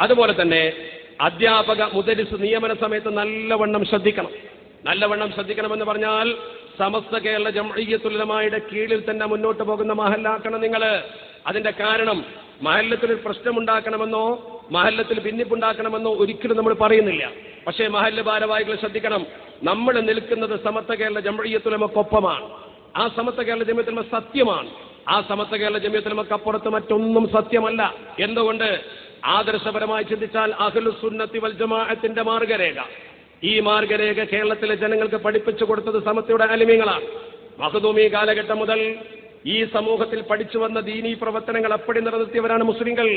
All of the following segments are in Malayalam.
അതുപോലെ തന്നെ അധ്യാപക മുദരിസ് നിയമന സമയത്ത് നല്ലവണ്ണം ശ്രദ്ധിക്കണം. നല്ലവണ്ണം ശ്രദ്ധിക്കണമെന്ന് പറഞ്ഞാൽ സമസ്ത കേരള ജംഇയ്യത്തുലമായുടെ കീഴിൽ തന്നെ മുന്നോട്ട് പോകുന്ന മഹല്ലാക്കണം നിങ്ങൾ അതിന്റെ കാരണം മഹല്ലത്തിൽ ഒരു പ്രശ്നമുണ്ടാക്കണമെന്നോ മഹല്ലത്തിൽ ഭിന്നിപ്പുണ്ടാക്കണമെന്നോ ഒരിക്കലും നമ്മൾ പറയുന്നില്ല. പക്ഷേ മഹല്ല് ഭാരവാഹികൾ ശ്രദ്ധിക്കണം നമ്മൾ നിൽക്കുന്നത് സമസ്ത കേരള ജംഇയ്യത്തുലമക്കൊപ്പമാണ്. ആ സമത്വ കേരള ജമ്യത്തിലമ സത്യമാണ്. ആ സമത്വ കേരള ജമ്യത്തിലമക്ക് അപ്പുറത്ത് മറ്റൊന്നും സത്യമല്ല. എന്തുകൊണ്ട്? ആദർശപരമായി ചിന്തിച്ചാൽ അഹ്ലു സുന്നത്തി വൽ ജമാഅത്തിന്റെ മാർഗരേഖ. ഈ മാർഗരേഖ കേരളത്തിലെ ജനങ്ങൾക്ക് പഠിപ്പിച്ചു കൊടുത്തത് സമത്വയുടെ അലിമ്യങ്ങളാണ് മഹദൂമി കാലഘട്ടം മുതൽ ഈ സമൂഹത്തിൽ പഠിച്ചു വന്ന ദീനീ പ്രവർത്തനങ്ങൾ അപ്പടി നിലനിർത്തിയവരാണ് മുസ്ലിങ്ങൾ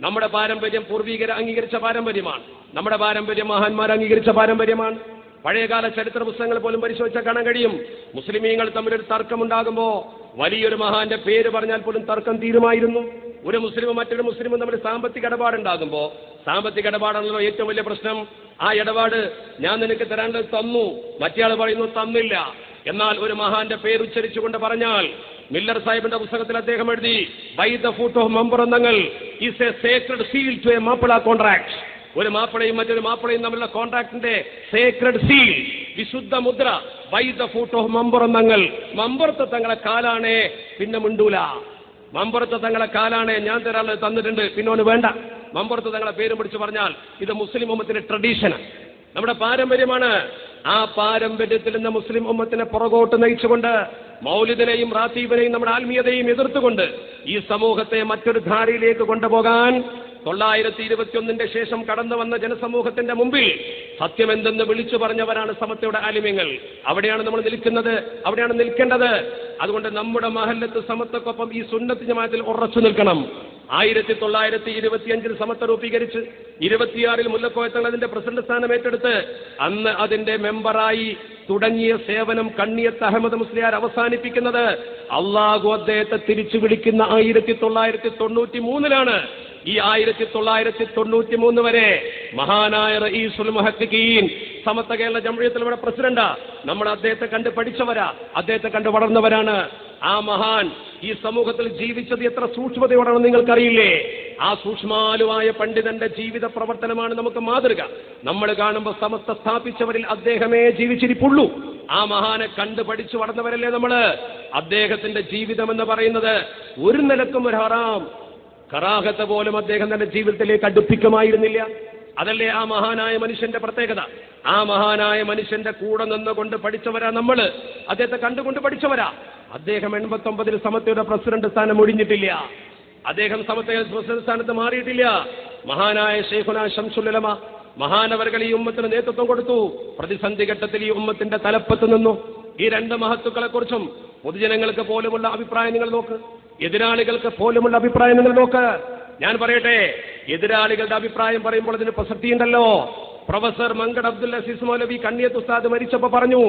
നമ്മുടെ പാരമ്പര്യം പൂർവീകർ അംഗീകരിച്ച പാരമ്പര്യമാണ്. നമ്മുടെ പാരമ്പര്യം മഹാന്മാർ അംഗീകരിച്ച പാരമ്പര്യമാണ്. പഴയകാല ചരിത്ര പുസ്തകങ്ങൾ പോലും പരിശോധിച്ചാൽ കാണാൻ കഴിയും. മുസ്ലിമീങ്ങൾ തമ്മിലൊരു തർക്കമുണ്ടാകുമ്പോ വലിയൊരു മഹാന്റെ പേര് പറഞ്ഞാൽ പോലും തർക്കം തീരുമായിരുന്നു. ഒരു മുസ്ലിമും മറ്റൊരു മുസ്ലിമും തമ്മിൽ സാമ്പത്തിക ഇടപാടുണ്ടാകുമ്പോ സാമ്പത്തിക ഇടപാടാണല്ലോ ഏറ്റവും വലിയ പ്രശ്നം. ആ ഇടപാട് ഞാൻ നിനക്ക് തരേണ്ടത് തന്നു. മറ്റേയാൾ പറയുന്നു തന്നില്ല. എന്നാൽ ഒരു മഹാന്റെ പേര് ഉച്ചരിച്ചുകൊണ്ട് പറഞ്ഞാൽ മില്ലർ സാഹിബിന്റെ പുസ്തകത്തിൽ അദ്ദേഹം എഴുതി by the foot of Mampuram എന്നങ്ങൾ is a sacred seal to a Mappila contract ഒരു മാപ്പിളയും മറ്റൊരു മാപ്പിളയും തമ്മിലുള്ള കോൺട്രാക്ടിന്റെ സേക്രഡ് സീൽ വിശുദ്ധ മുദ്ര by the foot of Mampuram എന്നങ്ങൾ മമ്പറത്ത് തങ്ങളെ കാലാണേ പിന്നെ മിണ്ടൂല. മമ്പറത്ത് തങ്ങളെ കാലാണ് ഞാൻ തരാൻ തന്നിട്ടുണ്ട്. പിന്നെ ഒന്ന് വേണ്ട. മമ്പുറത്ത് തങ്ങളെ പേരും പിടിച്ച് പറഞ്ഞാൽ ഇത് മുസ്ലിം ഉമ്മത്തിന്റെ ട്രഡീഷനാണ് നമ്മുടെ പാരമ്പര്യമാണ്. ആ പാരമ്പര്യത്തിൽ നിന്ന് മുസ്ലിം ഉമ്മത്തിനെ പുറകോട്ട് നയിച്ചുകൊണ്ട് മൗലിദിനെയും റാത്തീബിനെയും നമ്മുടെ ആത്മീയതയും എതിർത്തുകൊണ്ട് ഈ സമൂഹത്തെ മറ്റൊരു ധാരയിലേക്ക് കൊണ്ടുപോകാൻ തൊള്ളായിരത്തി ഇരുപത്തിയൊന്നിന്റെ ശേഷം കടന്നു വന്ന ജനസമൂഹത്തിന്റെ മുമ്പിൽ സത്യമെന്തെന്ന് വിളിച്ചു പറഞ്ഞവരാണ് സമത്വയുടെ ആലിമ്യങ്ങൾ. അവിടെയാണ് നമ്മൾ നിൽക്കുന്നത്. അവിടെയാണ് നിൽക്കേണ്ടത്. അതുകൊണ്ട് നമ്മുടെ മഹല്ലത്ത് സമത്വക്കൊപ്പം ഈ സുന്നത്ത് ജമാത്തിൽ ഉറച്ചു നിൽക്കണം. ആയിരത്തി തൊള്ളായിരത്തി ഇരുപത്തിയഞ്ചിൽ സമത്വ രൂപീകരിച്ച് ഇരുപത്തിയാറിൽ മുല്ലക്കോയത്തങ്ങൾ അതിന്റെ പ്രസിഡന്റ് സ്ഥാനം ഏറ്റെടുത്ത്. അന്ന് അതിന്റെ മെമ്പറായി തുടങ്ങിയ സേവനം കണ്ണിയത്ത് അഹമ്മദ് മുസ്ലിയാർ അവസാനിപ്പിക്കുന്നത് അള്ളാഹു അദ്ദേഹത്തെ തിരിച്ചു വിളിക്കുന്ന ആയിരത്തി തൊള്ളായിരത്തി തൊണ്ണൂറ്റി മൂന്നിലാണ് ഈ ആയിരത്തി തൊള്ളായിരത്തി തൊണ്ണൂറ്റി മൂന്ന് വരെ മഹാനായ റഈസുൽ മുഹദ്ദിഖീൻ സമത്വ കേരള ജംഹൂരിയത്തിൽ ഇവിടെ പ്രസിഡന്റാ. നമ്മൾ അദ്ദേഹത്തെ കണ്ട് പഠിച്ചവരാ. അദ്ദേഹത്തെ കണ്ട് വളർന്നവരാണ്. ആ മഹാൻ ഈ സമൂഹത്തിൽ ജീവിച്ചത് എത്ര സൂക്ഷ്മതയോടാണെന്ന് നിങ്ങൾക്കറിയില്ലേ? ആ സൂക്ഷ്മാലുവായ പണ്ഡിതന്റെ ജീവിത പ്രവർത്തനമാണ് നമുക്ക് മാതൃക. നമ്മൾ കാണുമ്പോൾ സമസ്ത സ്ഥാപിച്ചവരിൽ അദ്ദേഹമേ ജീവിച്ചിരിപ്പുള്ളൂ. ആ മഹാനെ കണ്ടു പഠിച്ചു വളർന്നവരല്ലേ നമ്മൾ? അദ്ദേഹത്തിന്റെ ജീവിതം എന്ന് പറയുന്നത് ഒരു നിലക്കും ഒരു ഹറാം. കറാഹത്തെ പോലും അദ്ദേഹം തന്റെ ജീവിതത്തിലേക്ക് അടുപ്പിക്കുമായിരുന്നില്ല. അതല്ലേ ആ മഹാനായ മനുഷ്യന്റെ പ്രത്യേകത? ആ മഹാനായ മനുഷ്യന്റെ കൂടെ നിന്നുകൊണ്ട് പഠിച്ചവരാ നമ്മൾ അദ്ദേഹത്തെ കണ്ടുകൊണ്ട് പഠിച്ചവരാ. അദ്ദേഹം എൺപത്തി ഒമ്പതിൽ സമത്തയുടെ പ്രസിഡന്റ് സ്ഥാനം ഒഴിഞ്ഞിട്ടില്ല. അദ്ദേഹം സമത്വ പ്രസിഡന്റ് സ്ഥാനത്ത് മാറിയിട്ടില്ല. മഹാനായ ഷെയ്ഖുന ഷംസുലമ മഹാനവറുകൾ ഈ ഉമ്മത്തിന് നേതൃത്വം കൊടുത്തു. പ്രതിസന്ധി ഘട്ടത്തിൽ ഈ ഉമ്മത്തിന്റെ തലപ്പത്ത് നിന്നു. ഈ രണ്ട് മഹത്തുക്കളെ കുറിച്ചും പൊതുജനങ്ങൾക്ക് പോലുമുള്ള അഭിപ്രായം നിങ്ങൾ നോക്ക്. എതിരാളികൾക്ക് പോലുമുള്ള അഭിപ്രായം നിങ്ങൾ നോക്ക്. ഞാൻ പറയട്ടെ എതിരാളികളുടെ അഭിപ്രായം പറയുമ്പോൾ അതിന് പ്രസക്തിയുണ്ടല്ലോ. പ്രൊഫസർ മങ്കട് അബ്ദുൽ അസീസ് മൗലവി കണ്ണിയത്ത് ഉസ്താദ് മരിച്ചപ്പോ പറഞ്ഞു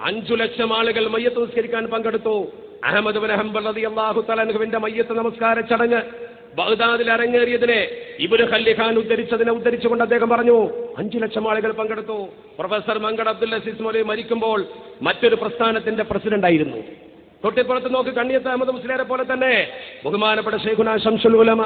അഞ്ചു ലക്ഷം ആളുകൾ മയ്യത്ത് നിസ്കരിക്കാൻ പങ്കെടുത്തു. അഹമ്മദ് ബിൻ ഹംബൽ അള്ളാഹു തലൻഹുവിന്റെ മയ്യത്ത് നമസ്കാര ചടങ്ങ് ബഗ്ദാദിൽ അരങ്ങേറിയതിനെ ഇബുന് ഖല്ലിഖാൻ ഉദ്ധരിച്ചതിനെ ഉദ്ധരിച്ചുകൊണ്ട് അദ്ദേഹം പറഞ്ഞു അഞ്ചു ലക്ഷം ആളുകൾ പങ്കെടുത്തു. പ്രൊഫസർ മങ്കട് അബ്ദുൽ അസീസ് മൗലവി മരിക്കുമ്പോൾ മറ്റൊരു പ്രസ്ഥാനത്തിന്റെ പ്രസിഡന്റായിരുന്നു തൊട്ടിപ്പുറത്ത് നോക്ക് കണ്ണിയത്ത് അഹമ്മദ് മുസ്ലിയാരെ പോലെ തന്നെ ബഹുമാനപ്പെട്ട ഷെയ്ഖുന ഷംസുൽ ഉലമ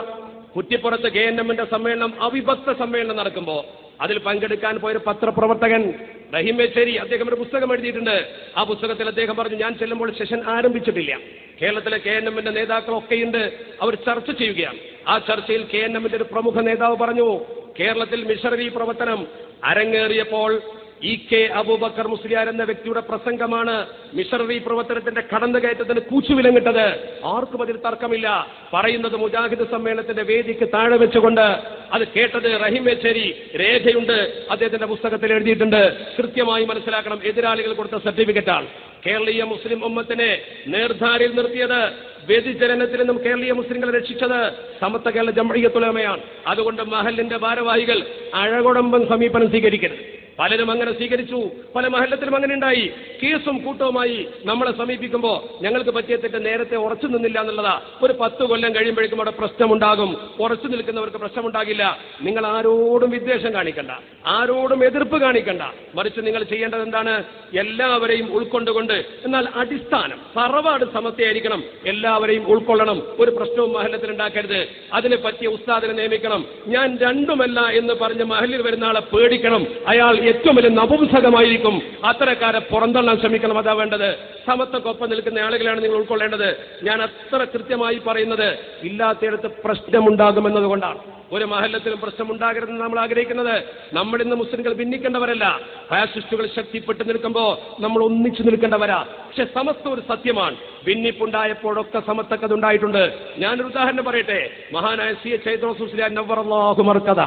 കുറ്റിപ്പുറത്ത് കെ എൻ എമ്മിന്റെ സമ്മേളനം അവിഭക്ത സമ്മേളനം നടക്കുമ്പോൾ അതിൽ പങ്കെടുക്കാൻ പോയൊരു പത്രപ്രവർത്തകൻ റഹീം മേച്ചേരി അദ്ദേഹം ഒരു പുസ്തകം എഴുതിയിട്ടുണ്ട്. ആ പുസ്തകത്തിൽ അദ്ദേഹം പറഞ്ഞു ഞാൻ ചെല്ലുമ്പോൾ സെഷൻ ആരംഭിച്ചിട്ടില്ല. കേരളത്തിലെ കെ എൻ എമ്മിന്റെ നേതാക്കളൊക്കെയുണ്ട്. അവർ ചർച്ച ചെയ്യുകയാണ്. ആ ചർച്ചയിൽ കെ എൻ എമ്മിന്റെ ഒരു പ്രമുഖ നേതാവ് പറഞ്ഞു കേരളത്തിൽ മിഷണറി പ്രവർത്തനം അരങ്ങേറിയപ്പോൾ ഇ കെ അബൂബക്കർ മുസ്ലിയാർ എന്ന വ്യക്തിയുടെ പ്രസംഗമാണ് മിഷണറി പ്രവർത്തനത്തിന്റെ കടന്നുകയറ്റത്തിന് കൂച്ചുവിലങ്ങിട്ടത് ആർക്കും അതിൽ തർക്കമില്ല. പറയുന്നത് മുജാഹിദ് സമ്മേളനത്തിന്റെ വേദിക്ക് താഴെ വെച്ചുകൊണ്ട് അത് കേട്ടത് റഹീം വെച്ചേരി രേഖയുണ്ട്. അദ്ദേഹത്തിന്റെ പുസ്തകത്തിൽ എഴുതിയിട്ടുണ്ട്. കൃത്യമായി മനസ്സിലാക്കണം. എതിരാളികൾ കൊടുത്ത സർട്ടിഫിക്കറ്റാണ്. കേരളീയ മുസ്ലിം ഉമ്മത്തിനെ നേർധാരയിൽ നിർത്തിയത് വ്യതിചലനത്തിൽ നിന്നും കേരളീയ മുസ്ലിങ്ങളെ രക്ഷിച്ചത് സമത്വ കേരള ജമഴിയത്തുലമയാണ് അതുകൊണ്ട് മഹലിന്റെ ഭാരവാഹികൾ അഴകുടമ്പൻ സമീപനം സ്വീകരിക്കരുത്. പലരും അങ്ങനെ സ്വീകരിച്ചു. പല മഹല്ലത്തിലും അങ്ങനെ ഉണ്ടായി കേസും കൂട്ടവുമായി നമ്മളെ സമീപിക്കുമ്പോൾ ഞങ്ങൾക്ക് പറ്റിയ തെറ്റ് നേരത്തെ ഉറച്ചു നിന്നില്ല എന്നുള്ളതാ. ഒരു പത്ത് കൊല്ലം കഴിയുമ്പോഴേക്കും അവിടെ പ്രശ്നമുണ്ടാകും. ഉറച്ചു നിൽക്കുന്നവർക്ക് പ്രശ്നമുണ്ടാകില്ല. നിങ്ങൾ ആരോടും വിദ്വേഷം കാണിക്കണ്ട. ആരോടും എതിർപ്പ് കാണിക്കണ്ട. മറിച്ച് നിങ്ങൾ ചെയ്യേണ്ടത് എന്താണ്? എല്ലാവരെയും ഉൾക്കൊണ്ടുകൊണ്ട്. എന്നാൽ അടിസ്ഥാനം തറവാട് സമത്വയായിരിക്കണം എല്ലാവരെയും ഉൾക്കൊള്ളണം. ഒരു പ്രശ്നവും മഹല്ലത്തിൽ ഉണ്ടാക്കരുത്. അതിനെ പറ്റിയ ഉസ്താദിനെ നിയമിക്കണം. ഞാൻ രണ്ടുമല്ല എന്ന് പറഞ്ഞ് മഹലിൽ വരുന്ന ആളെ പേടിക്കണം. അയാൾ ഏറ്റവും വലിയ നപുംസകമായിരിക്കും. അത്തരക്കാരെ പുറന്തള്ളാൻ ശ്രമിക്കണം. അതാ വേണ്ടത്. സമത്വക്കൊപ്പം നിൽക്കുന്ന ആളുകളാണ് നിങ്ങൾ ഉൾക്കൊള്ളേണ്ടത്. ഞാൻ അത്ര കൃത്യമായി പറയുന്നത് ഇല്ലാത്തയിടത്ത് പ്രശ്നമുണ്ടാകുമെന്നതുകൊണ്ടാണ്. ഒരു മഹല്ലത്തിലും പ്രശ്നമുണ്ടാകരുതെന്ന് നമ്മൾ ആഗ്രഹിക്കുന്നത്. നമ്മൾ ഇന്ന് മുസ്ലിങ്ങൾ ഭിന്നിക്കേണ്ടവരല്ല. ഫാസിസ്റ്റുകൾ ശക്തിപ്പെട്ട് നിൽക്കുമ്പോൾ നമ്മൾ ഒന്നിച്ചു നിൽക്കേണ്ടവരാ. പക്ഷെ സമസ്ത ഒരു സത്യമാണ്. ഭിന്നിപ്പുണ്ടായപ്പോഴൊക്കെ സമത്വക്കത് ഉണ്ടായിട്ടുണ്ട് ഞാനൊരു ഉദാഹരണം പറയട്ടെ. മഹാനായ സി എച്ച് ചൈത്രോസുസ്ലിയാൻ നവറല്ലാഹു മർക്കഥ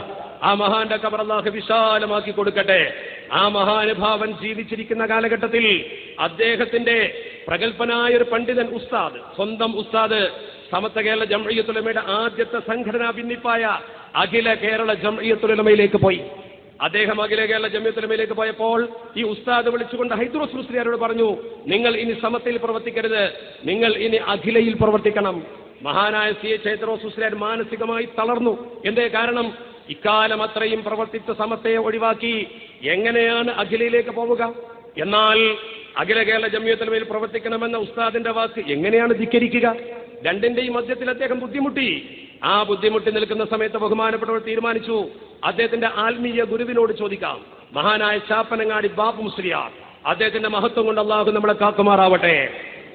ആ മഹാന്റെ കബർ അല്ലാഹു വിശാലമാക്കി കൊടുക്കട്ടെ. ആ മഹാനുഭാവൻ ജീവിച്ചിരിക്കുന്ന കാലഘട്ടത്തിൽ അദ്ദേഹത്തിന്റെ പ്രഗത്ഭനായ ഒരു പണ്ഡിതൻ ഉസ്താദ് സ്വന്തം ഉസ്താദ് സമത്ത കേരള ജംഇയ്യത്തുലമയുടെ ആദ്യത്തെ സംഘടനാ ഭിന്നിപ്പായ അഖില കേരള ജംഇയ്യത്തുലമയിലേക്ക് പോയി. അദ്ദേഹം അഖില കേരള ജമ്യത്തുലമയിലേക്ക് പോയപ്പോൾ ഈ ഉസ്താദ് വിളിച്ചുകൊണ്ട് ഹൈദ്രോസ് മുസ്ലിയാരോട് പറഞ്ഞു നിങ്ങൾ ഇനി സമത്തിൽ പ്രവർത്തിക്കരുത് നിങ്ങൾ ഇനി അഖിലയിൽ പ്രവർത്തിക്കണം. മഹാനായ സി എ ചൈത്രോ മുസ്ലിയാർ മാനസികമായി തളർന്നു. എന്തേ കാരണം? ഇക്കാലം അത്രയും പ്രവർത്തിച്ച സമത്തെ ഒഴിവാക്കി എങ്ങനെയാണ് അഖിലയിലേക്ക് പോവുക? എന്നാൽ അഖില കേരള ജമ്യത്തുലമയിൽ പ്രവർത്തിക്കണമെന്ന ഉസ്താദിന്റെ വാക്ക് എങ്ങനെയാണ് ധിക്കരിക്കുക? രണ്ടിന്റെയും മധ്യത്തിൽ അദ്ദേഹം ബുദ്ധിമുട്ടി. ആ ബുദ്ധിമുട്ടി നിൽക്കുന്ന സമയത്ത് ബഹുമാനപ്പെട്ടവർ തീരുമാനിച്ചു അദ്ദേഹത്തിന്റെ ആത്മീയ ഗുരുവിനോട് ചോദിക്കാം. മഹാനായ ചാപ്പനങ്ങാടി ബാബു മുസ്ലിയാർ അദ്ദേഹത്തിന്റെ മഹത്വം കൊണ്ട് അള്ളാഹു നമ്മളെ കാക്കുമാറാവട്ടെ.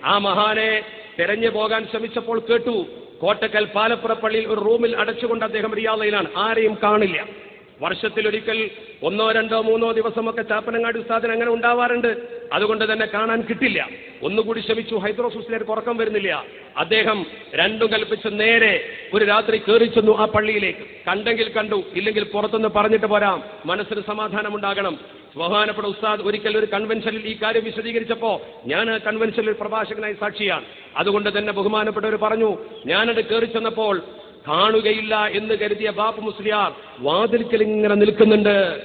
ആ മഹാനെ തെരഞ്ഞു പോകാൻ ശ്രമിച്ചപ്പോൾ കേട്ടു കോട്ടക്കൽ പാലപ്പുറപ്പള്ളിയിൽ ഒരു റൂമിൽ അടച്ചുകൊണ്ട് അദ്ദേഹം റിയാദയിലാണ്. ആരെയും കാണില്ല. വർഷത്തിലൊരിക്കൽ ഒന്നോ രണ്ടോ മൂന്നോ ദിവസമൊക്കെ ചാപ്പനങ്ങാടി ഉസ്താദിന് അങ്ങനെ ഉണ്ടാവാറുണ്ട്. അതുകൊണ്ട് തന്നെ കാണാൻ കിട്ടില്ല. ഒന്നുകൂടി ശ്രമിച്ചു ഹൈദ്രോസ് മുസ്ലിയാർക്ക് ഉറക്കം വരുന്നില്ല. അദ്ദേഹം രണ്ടും കൽപ്പിച്ച് നേരെ ഒരു രാത്രി കയറി ചെന്നു ആ പള്ളിയിലേക്ക്. കണ്ടെങ്കിൽ കണ്ടു ഇല്ലെങ്കിൽ പുറത്തുനിന്ന് പറഞ്ഞിട്ട് പോരാം. മനസ്സിന് സമാധാനം ഉണ്ടാകണം ബഹുമാനപ്പെട്ട ഉസ്താദ് ഒരിക്കൽ ഒരു കൺവെൻഷനിൽ ഈ കാര്യം വിശദീകരിച്ചപ്പോ ഞാൻ ആ കൺവെൻഷനിൽ പ്രഭാഷകനായി സാക്ഷിയാണ്. അതുകൊണ്ട് തന്നെ ബഹുമാനപ്പെട്ടവർ പറഞ്ഞു ഞാനത് കയറി ചെന്നപ്പോൾ കാണുകയില്ല എന്ന് കരുതിയ ബാബു മുസ്ലിയാർ വാതിൽക്കൽ ഇങ്ങനെ നിൽക്കുന്നുണ്ട്.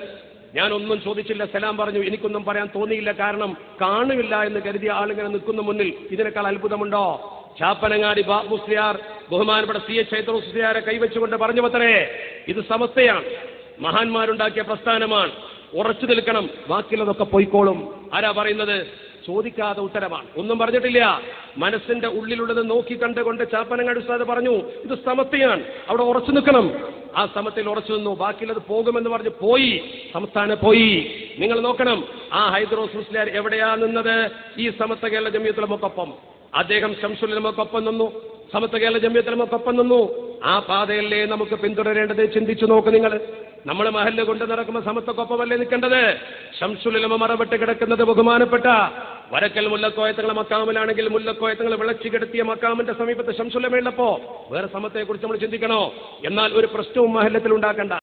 ഞാൻ ഒന്നും ചോദിച്ചില്ല സലാം പറഞ്ഞു. എനിക്കൊന്നും പറയാൻ തോന്നിയില്ല. കാരണം കാണുമില്ല എന്ന് കരുതിയ ആളിങ്ങനെ നിൽക്കുന്ന മുന്നിൽ ഇതിനേക്കാൾ അത്ഭുതമുണ്ടോ? ചാപ്പനങ്ങാടി ബാബു മുസ്ലിയാർ ബഹുമാനപ്പെട്ട സി എച്ച് ചൈത്ര മുസ്ലിയാരെ കൈവച്ചുകൊണ്ട് പറഞ്ഞു പത്രേ ഇത് സമസ്തയാണ്. മഹാന്മാരുണ്ടാക്കിയ പ്രസ്ഥാനമാണ്. ഉറച്ചു നിൽക്കണം. ബാക്കിയുള്ളതൊക്കെ പോയിക്കോളും. ആരാ പറയുന്നത്? ചോദിക്കാതെ ഉത്തരമാണ്. ഒന്നും പറഞ്ഞിട്ടില്ല. മനസ്സിന്റെ ഉള്ളിലുള്ളത് നോക്കി കണ്ടുകൊണ്ട് ചാപ്പനങ്ങാടി ഉസ്താദ് പറഞ്ഞു ഇത് സമത്വയാണ് അവിടെ ഉറച്ചു നിൽക്കണം. ആ സമത്തിൽ ഉറച്ചു നിന്നു. ബാക്കിയുള്ളത് പോകുമെന്ന് പറഞ്ഞ് പോയി. സംസ്ഥാനം പോയി. നിങ്ങൾ നോക്കണം ആ ഹൈദ്രോസ് മുസ്ലിയാർ എവിടെയാ നിന്നത്? ഈ സമത്ത കേരള ജമിയത്തുലമൊക്കൊപ്പം അദ്ദേഹം ശംസുലമൊക്കൊപ്പം നിന്നു. സമത്ത കേരള ജമിയത്തുലമൊക്കൊപ്പം നിന്നു. ആ പാതയല്ലേ നമുക്ക് പിന്തുടരേണ്ടത്? ചിന്തിച്ചു നോക്ക് നിങ്ങൾ. നമ്മൾ മഹല്ല് കൊണ്ട് നടക്കുമ്പോൾ സമത്തക്കൊപ്പമല്ലേ നിൽക്കേണ്ടത്? ശംസുലിലമ മറവിട്ട് കിടക്കുന്നത് ബഹുമാനപ്പെട്ട വരക്കൽ മുല്ലക്കോയത്തങ്ങളെ മക്കാമിലാണെങ്കിൽ മുല്ലക്കോയത്തങ്ങൾ വിളച്ചു കിടത്തിയ മക്കാമിന്റെ സമീപത്ത് ശംസുലമയുള്ളപ്പോ വേറെ സമത്തെക്കുറിച്ച് നമ്മൾ ചിന്തിക്കണോ? എന്നാൽ ഒരു പ്രശ്നവും മഹല്ലത്തിൽ ഉണ്ടാക്കണ്ട.